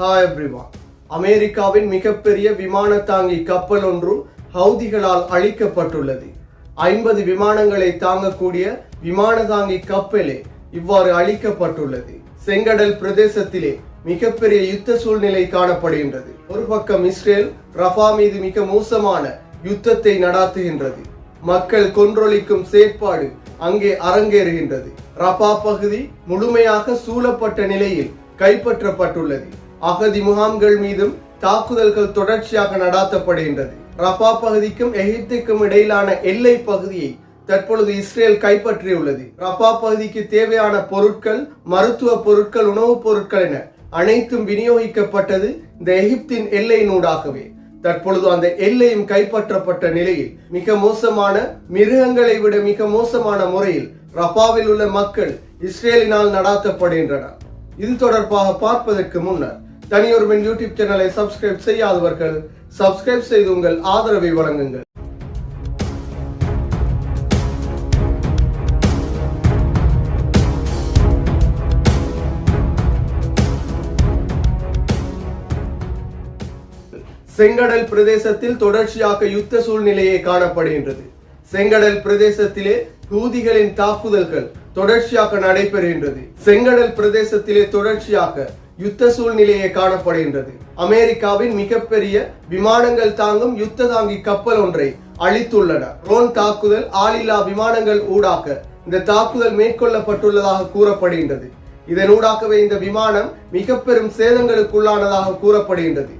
Hi everyone அமெரிக்காவின் மிகப்பெரிய விமான தாங்கி கப்பல் ஒன்று ஹவுதிகளால் அழிக்கப்பட்டுள்ளது. ஐம்பது விமானங்களை தாங்கக்கூடிய விமான தாங்கி கப்பலே இவ்வாறு அழிக்கப்பட்டுள்ளது. செங்கடல் பிரதேசத்திலே மிகப்பெரிய யுத்த சூழ்நிலை காணப்படுகின்றது. ஒரு பக்கம் இஸ்ரேல் ரஃபா மீது மிக மோசமான யுத்தத்தை நடாத்துகின்றது. மக்கள் கொன்றொழிக்கும் செயற்பாடு அங்கே அரங்கேறுகின்றது. ரபா பகுதி முழுமையாக சூழப்பட்ட நிலையில் கைப்பற்றப்பட்டுள்ளது. அகதி முகாம்கள் மீதும் தாக்குதல்கள் தொடர்ச்சியாக நடாத்தப்படுகின்றது. ரஃபா பகுதிக்கும் எகிப்துக்கும் இடையிலான எல்லை பகுதியை தற்பொழுது இஸ்ரேல் கைப்பற்றியுள்ளது. ரஃபா பகுதிக்கு தேவையான பொருட்கள் மருத்துவ பொருட்கள் உணவுப் பொருட்கள் என அனைத்தும் விநியோகிக்கப்பட்டது இந்த எகிப்தின் எல்லையினூடாகவே தற்பொழுது அந்த எல்லையும் கைப்பற்றப்பட்ட நிலையில் மிக மோசமான மிருகங்களை விட மிக மோசமான முறையில் ரஃபாவில் உள்ள மக்கள் இஸ்ரேலினால் நடாத்தப்படுகின்றனர். இது தொடர்பாக பார்ப்பதற்கு முன்னர் தனியொருவன் யூடியூப் சேனலை சப்ஸ்கிரைப் செய்யாதவர்கள் சப்ஸ்கிரைப் செய்து உங்கள் ஆதரவை வழங்குங்கள். செங்கடல் பிரதேசத்தில் தொடர்ச்சியாக யுத்த சூழ்நிலையே காணப்படுகின்றது. செங்கடல் பிரதேசத்திலே ஹூதிகளின் தாக்குதல்கள் தொடர்ச்சியாக நடைபெறுகின்றது. செங்கடல் பிரதேசத்திலே தொடர்ச்சியாக யுத்த சூழ்நிலையே காணப்படுகின்றது. அமெரிக்காவின் மிகப்பெரிய விமானங்கள் தாங்கும் யுத்த தாங்கி கப்பல் ஒன்றை அழித்துள்ளன. ரோன் தாக்குதல் ஆளில்லா விமானங்கள் ஊடாக இந்த தாக்குதல் மேற்கொள்ளப்பட்டுள்ளதாக கூறப்படுகின்றது. இதனூடாகவே இந்த விமானம் மிக பெரும் சேதங்களுக்குள்ளானதாக கூறப்படுகின்றது.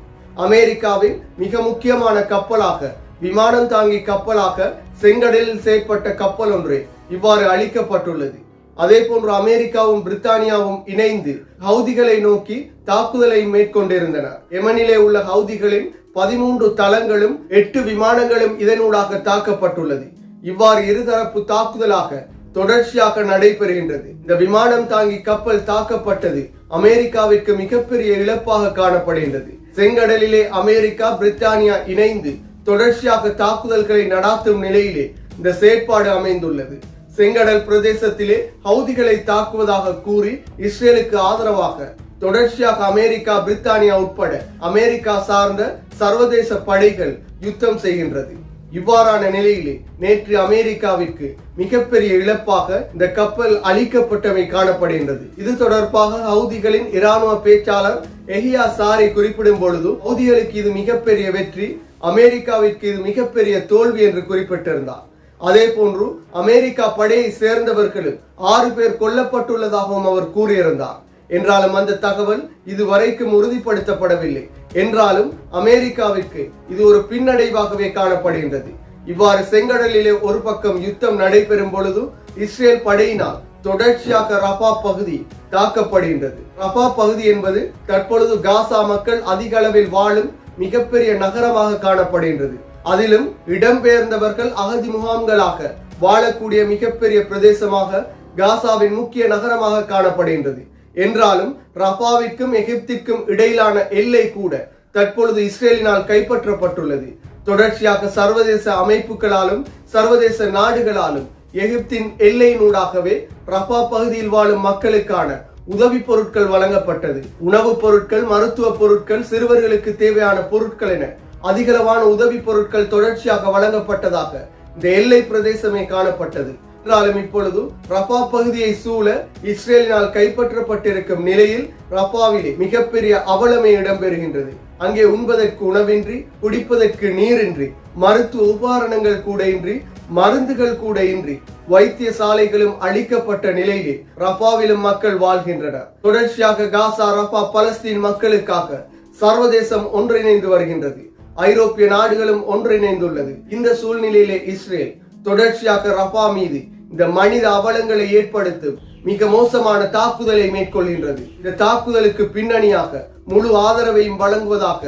அமெரிக்காவின் மிக முக்கியமான கப்பலாக விமானம் தாங்கி கப்பலாக செங்கடலில் செயற்பட்ட கப்பல் ஒன்று இவ்வாறு அழிக்கப்பட்டுள்ளது. அதே போன்று அமெரிக்காவும் பிரித்தானியாவும் இணைந்து ஹவுதிகளை நோக்கி தாக்குதலை மேற்கொண்டிருந்தன. எமனிலே உள்ள ஹவுதிகளின் பதிமூன்று தளங்களும் எட்டு விமானங்களும் இதனூடாக தாக்கப்பட்டுள்ளது. இவ்வாறு இருதரப்பு தாக்குதலாக தொடர்ச்சியாக நடைபெறுகின்றது. இந்த விமானம் தாங்கி கப்பல் தாக்கப்பட்டது அமெரிக்காவிற்கு மிகப்பெரிய இழப்பாக காணப்படுகின்றது. செங்கடலிலே அமெரிக்கா பிரித்தானியா இணைந்து தொடர்ச்சியாக தாக்குதல்களை நடாத்தும் நிலையிலே இந்த செயற்பாடு அமைந்துள்ளது. செங்கடல் பிரதேசத்திலே ஹவுதிகளை தாக்குவதாக கூறி இஸ்ரேலுக்கு ஆதரவாக தொடர்ச்சியாக அமெரிக்கா பிரித்தானியா உட்பட அமெரிக்கா சார்ந்த சர்வதேச படைகள் யுத்தம் செய்கின்றது. இவ்வாறான நிலையிலே நேற்று அமெரிக்காவிற்கு மிகப்பெரிய இழப்பாக இந்த கப்பல் அழிக்கப்பட்டமை காணப்படுகின்றது. இது தொடர்பாக ஹவுதிகளின் இராணுவ பேச்சாளர் எஹியா சாரி குறிப்பிடும் பொழுது ஹவுதிகளுக்கு இது மிகப்பெரிய வெற்றி அமெரிக்காவிற்கு இது மிகப்பெரிய தோல்வி என்று குறிப்பிட்டிருந்தார். அதே போன்று அமெரிக்கா படையை சேர்ந்தவர்களும் ஆறு பேர் கொல்லப்பட்டுள்ளதாகவும் அவர் கூறியிருந்தார். என்றாலும் அந்த தகவல் இதுவரைக்கும் உறுதிப்படுத்தப்படவில்லை. என்றாலும் அமெரிக்காவிற்கு இது ஒரு பின்னடைவாகவே காணப்படுகின்றது. இவ்வாறு செங்கடலிலே ஒரு பக்கம் யுத்தம் நடைபெறும் பொழுது இஸ்ரேல் படையினால் தொடர்ச்சியாக ரபா பகுதி தாக்கப்படுகின்றது. ரபா பகுதி என்பது தற்பொழுது காசா மக்கள் அதிக அளவில் வாழும் மிகப்பெரிய நகரமாக காணப்படுகின்றது. அதிலும் இடம்பெயர்ந்தவர்கள் அகதி முகாம்களாக வாழக்கூடிய மிகப்பெரிய பிரதேசமாக காசாவின் முக்கிய நகரமாக காணப்படுகின்றது. என்றாலும் ரஃபாவிற்கும் எகிப்திற்கும் இடையிலான எல்லை கூட தற்பொழுது இஸ்ரேலினால் கைப்பற்றப்பட்டுள்ளது. தொடர்ச்சியாக சர்வதேச அமைப்புகளாலும் சர்வதேச நாடுகளாலும் எகிப்தின் எல்லையினூடாகவே ரஃபா பகுதியில் வாழும் மக்களுக்கான உதவி பொருட்கள் வழங்கப்பட்டது. உணவுப் பொருட்கள் மருத்துவ பொருட்கள் சிறுவர்களுக்கு தேவையான பொருட்கள் என அதிகளவான உதவி பொருட்கள் தொடர்ச்சியாக வழங்கப்பட்டதாக இந்த எல்லை பிரதேசமே காணப்பட்டது. என்றாலும் இப்பொழுது ரஃபா பகுதியை சூழ இஸ்ரேலினால் கைப்பற்றப்பட்டிருக்கும் நிலையில் ரஃபாவிலே மிகப்பெரிய அவலமே இடம்பெறுகின்றது. அங்கே உண்பதற்கு உணவின்றி குடிப்பதற்கு நீரின்றி மருத்துவ உபகரணங்கள் கூட இன்றி மருந்துகள் கூட இன்றி வைத்திய சாலைகளும் அழிக்கப்பட்ட நிலையிலே ரஃபாவிலும் மக்கள் வாழ்கின்றனர். தொடர்ச்சியாக காசா ரஃபா பலஸ்தீன் மக்களுக்காக சர்வதேசம் ஒன்றிணைந்து வருகின்றது. ஐரோப்பிய நாடுகளும் ஒன்றிணைந்துள்ளது. இந்த சூழ்நிலையிலே இஸ்ரேல் தொடர்ச்சியாக ரஃபா மீது இந்த மனித அவலங்களை ஏற்படுத்தும் மிக மோசமான தாக்குதலை மேற்கொள்கின்றது. இந்த தாக்குதலுக்கு பின்னணியாக முழு ஆதரவையும் வழங்குவதாக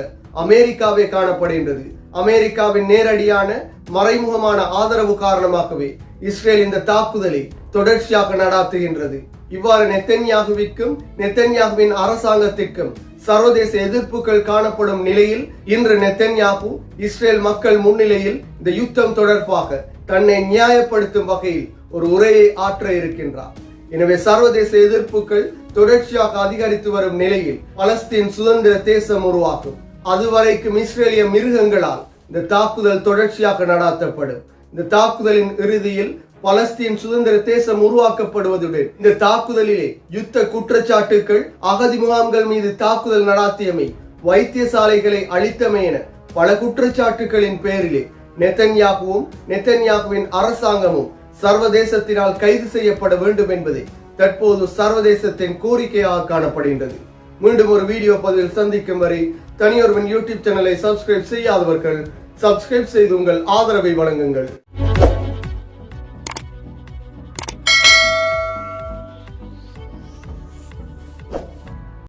அமெரிக்காவே காணப்படுகின்றது. அமெரிக்காவின் நேரடியான மறைமுகமான ஆதரவு காரணமாகவே இஸ்ரேல் இந்த தாக்குதலை தொடர்ச்சியாக நடாத்துகின்றது. இவ்வாறு நெத்தன்யாகுவிற்கும் நெத்தன்யாகுவின் அரசாங்கத்திற்கும் சர்வதேச எதிர்ப்புகள் காணப்படும் நிலையில் இன்று நெத்தன்யாபு இஸ்ரேல் மக்கள் முன்னிலையில் இந்த யுத்தம் தொடர்பாக தன்னை நியாயப்படுத்தும் வகையில் ஒரு உரையை ஆற்ற இருக்கின்றார். எனவே சர்வதேச எதிர்ப்புகள் தொடர்ச்சியாக அதிகரித்து வரும் நிலையில் பலஸ்தீன் சுதந்திர தேசம் உருவாக்கும் அதுவரைக்கும் இஸ்ரேலிய மிருகங்களால் இந்த தாக்குதல் தொடர்ச்சியாக நடாத்தப்படும். இந்த தாக்குதலின் இறுதியில் பலஸ்தீன் சுதந்திர தேசம் உருவாக்கப்படுவதுடன் இந்த தாக்குதலிலே யுத்த குற்றச்சாட்டுகள் அகதி முகாம்கள் மீது தாக்குதல் நடாத்தியமை வைத்தியசாலைகளை அழித்தமை என பல குற்றச்சாட்டுகளின் பேரிலே நெத்தன்யாகுவும் நெத்தன்யாகுவின் அரசாங்கமும் சர்வதேசத்தினால் கைது செய்யப்பட வேண்டும் என்பதே தற்போது சர்வதேசத்தின் கோரிக்கையாக காணப்படுகின்றது. மீண்டும் ஒரு வீடியோ பதிவில் சந்திக்கும் வரை தனியொருவன் யூடியூப் சேனலை சப்ஸ்கிரைப் செய்யாதவர்கள் சப்ஸ்கிரைப் செய்து உங்கள் ஆதரவை வழங்குங்கள்.